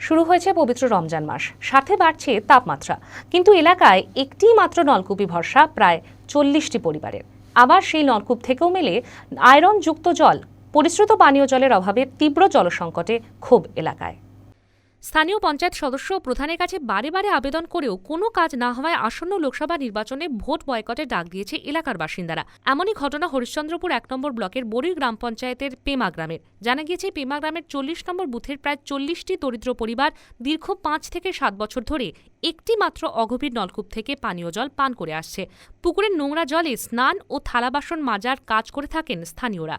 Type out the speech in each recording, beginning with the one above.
শুরু হয়েছে পবিত্র রমজান মাস। সাথে বাড়ছে তাপমাত্রা। কিন্তু এলাকায় একটি মাত্র নলকূপি ভরসা প্রায় চল্লিশটি পরিবারের। আবার সেই নলকূপ থেকেও মেলে আয়রনযুক্ত জল। পরিশ্রুত পানীয় জলের অভাবে তীব্র জলসংকটে ক্ষোভ এলাকায়। স্থানীয় পঞ্চায়েত সদস্য প্রধানের কাছে বারে বারে আবেদন করেও কোনো কাজ না হওয়ায় আসন্ন লোকসভা নির্বাচনে ভোট বয়কটের ডাক দিয়েছে এলাকার বাসিন্দারা। এমনই ঘটনা হরিশ্চন্দ্রপুর এক নম্বর ব্লকের বড়ি গ্রাম পঞ্চায়েতের পেমা গ্রামের। জানা গিয়েছে, পেমা গ্রামের চল্লিশ নম্বর বুথের প্রায় চল্লিশটি দরিদ্র পরিবার দীর্ঘ পাঁচ থেকে সাত বছর ধরে একটি মাত্র অগভীর নলকূপ থেকে পানীয় জল পান করে আসছে। পুকুরের নোংরা জলে স্নান ও থালা বাসন মাজার কাজ করে থাকেন স্থানীয়রা।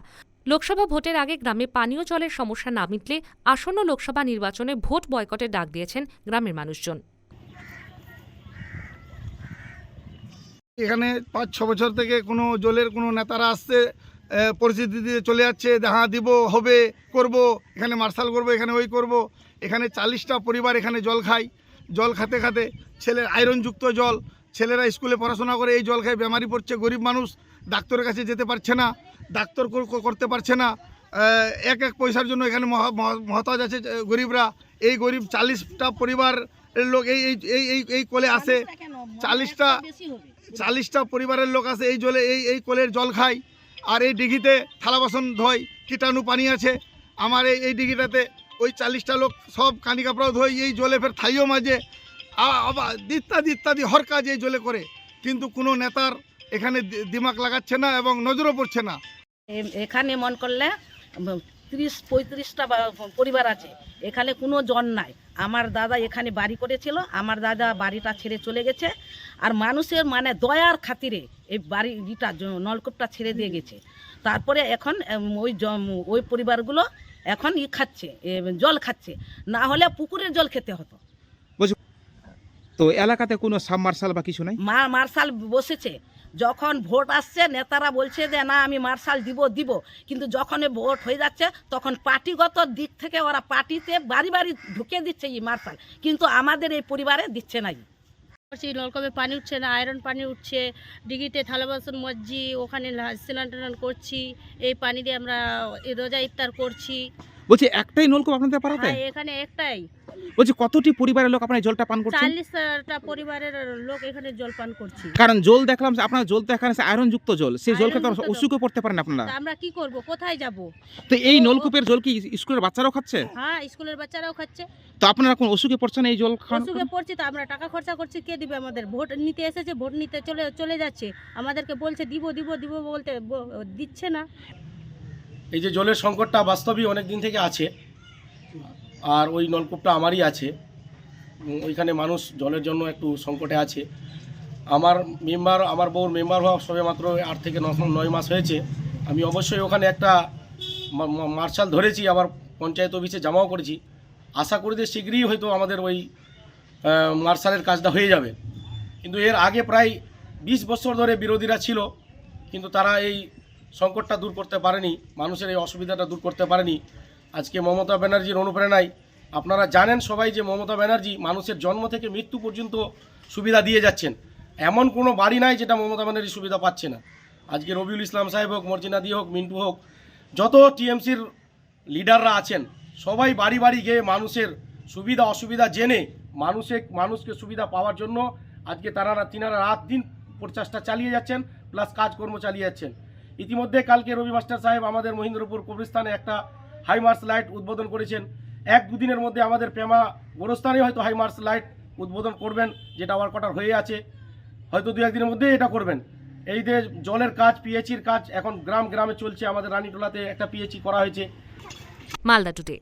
লোকসভা ভোটের আগে গ্রামে পানীয় জলের সমস্যা না মিটলে আসন্ন লোকসভা নির্বাচনে ভোট বয়কটের ডাক দিয়েছেন গ্রামের মানুষজন। এখানে পাঁচ, ছ বছর থেকে কোনো জলের কোনো নেতারা আসছে পরিস্থিতি দিয়ে চলে যাচ্ছে হ্যাঁ দিব, হবে, করব, এখানে মার্শাল করব, এখানে ওই করব। এখানে চাল্লিশটা পরিবার এখানে জল খায়, জল খেতে খেতে ছেলের আয়রনযুক্ত জল, ছেলেরা স্কুলে পড়াশোনা করে, এই জল খায়, বেমারি পড়ছে, গরিব মানুষ, ডাক্তারের কাছে যেতে পারছে না। ডাক্তার কর- কর- করতে পারছে না। এক এক পয়সার জন্য এখানে মহা- মহা- মহতাজ আছে গরিবরা। এই গরিব চাল্লিশটা পরিবারের লোক এই এই এই এই এই কোলে আসে। চাল্লিশটা চাল্লিশটা পরিবারের লোক আছে এই জলে এই এই কলের জল খায়। আর এই দিঘিতে থালা বাসন ধোয় কীটাণু পানি আছে। আমার এই এই দিঘিটাতে ওই চাল্লিশটা লোক সব কানি কাপড়াও ধোয় এই জলে ফের থাইও মাঝে আবার ইত্যাদি ইত্যাদি হর কাজ এই জলে করে। কিন্তু কোনো নেতার এখানে দিমাগ লাগাচ্ছে না এবং নজরও পড়ছে না। এখানে মন করলে তিরিশ পঁয়ত্রিশটা পরিবার আছে। এখানে কোনো জন নাই। আমার দাদা এখানে বাড়ি করেছিল আমার দাদা বাড়িটা ছেড়ে চলে গেছে। আর মানুষের মানে দয়ার খাতিরে এই বাড়িটা নলকূপটা ছেড়ে দিয়ে গেছে। তারপরে এখন ওই ওই পরিবারগুলো এখন ই খাচ্ছে জল খাচ্ছে। না হলে পুকুরের জল খেতে হতো। তো এলাকাতে কোনো সাবমার্শাল বা কিছু নাই? মা মার্শাল বসেছে। যখন ভোট আসছে নেতারা বলছে যে না আমি মার্শাল দিব দিব। কিন্তু যখন ভোট হয়ে যাচ্ছে তখন পার্টিগত দিক থেকে ওরা পার্টিতে বাড়ি বাড়ি ঢুকে দিচ্ছে এই মার্শাল। কিন্তু আমাদের এই পরিবারে দিচ্ছে না ই। করছি নলকূপে পানি উঠছে না আয়রন পানি উঠছে ডিগিতে থালা বাসন মজ্জি ওখানে স্নান টান করছি এই পানি দিয়ে আমরা এই রোজা ইফতার করছি। বলছি একটাই নলকূপ আপনাদের পাড়াতে? হ্যাঁ এখানে একটাই। বলছি কতটি পরিবারের লোক আপনার জলটা পান করছেন? চাল্লিশটা পরিবারের লোক এখানে জল পান করছি। কারণ জল দেখলাম যে আপনার জল তো এখানে আয়রন যুক্ত জল সেই জল খেতে আয়রনযুক্ত জল। অসুখে পড়তে পারেন আপনারা। আমরা কি করব? কোথায় যাব? তো এই নলকূপের জল কি স্কুলের বাচ্চারাও খাচ্ছে? হ্যাঁ স্কুলের বাচ্চারাও খাচ্ছে। তো আপনারা কোন অসুখে পড়ছেন এই জল খাওয়ার অসুখে পড়ছি তো আমরা টাকা খরচা করছি কে দিবে আমাদের? ভোট নিতে এসেছে ভোট নিতে চলে চলে যাচ্ছে। আমাদেরকে বলছে দিব দিব দিব বলতে দিচ্ছে না। এই যে জলের সংকটটা বাস্তবিক অনেক দিন থেকে আছে। আর ওই নলকূপটা আমারই আছে। ওইখানে মানুষ জলের জন্য একটু সংকটে আছে। আমার মেম্বার, আমার বউর মেম্বার হওয়া সবে মাত্র আট থেকে নয় মাস হয়েছে। আমি অবশ্যই ওখানে একটা মার্শাল ধরেছি, আবার পঞ্চায়েত অফিসে জমাও করেছি। আশা করি যে শীঘ্রই হয়তো আমাদের ওই মার্শালের কাজটা হয়ে যাবে। কিন্তু এর আগে প্রায় বিশ বছর ধরে বিরোধীরা ছিল, কিন্তু তারা এই সংকটটা দূর করতে পারেনি, মানুষের এই অসুবিধাটা দূর করতে পারেনি। আজকে মমতা ব্যানার্জির অনুপ্রেরণায় আপনারা জানেন সবাই যে মমতা ব্যানার্জি মানুষের জন্ম থেকে মৃত্যু পর্যন্ত সুবিধা দিয়ে যাচ্ছেন। এমন কোনো বাড়ি নাই যেটা মমতা ব্যানার্জি সুবিধা পাচ্ছে না। আজকে রবিউল ইসলাম সাহেব হোক মর্জিনাদি হোক, মিন্টু হোক, যত টিএমসির লিডাররা আছেন, সবাই বাড়ি বাড়ি গিয়ে মানুষের সুবিধা অসুবিধা জেনে মানুষে, মানুষকে সুবিধা পাওয়ার জন্য আজকে তারা তিনারা রাত দিন প্রচেষ্টা চালিয়ে যাচ্ছেন, প্লাস কাজকর্ম চালিয়ে যাচ্ছেন। ইতিমধ্যে কালকে রবি মাস্টার সাহেব আমাদের মহিন্দ্রপুর কবরস্থানে একটা হাই মার্স লাইট উদ্বোধন করেছেন। এক দুদিনের মধ্যে আমাদের প্রেমা গোরস্থানে হয়তো হাই মার্স লাইট উদ্বোধন করবেন, যেটা ওয়ার কটার হয়ে আছে। হয়তো দু একদিনের মধ্যে এটা করবেন। এই যে জলের কাজ পিএইচির কাজ এখন গ্রাম গ্রামে চলছে। আমাদের রানীটোলাতে একটা পিএইচি করা হয়েছে। মালদা টুডে।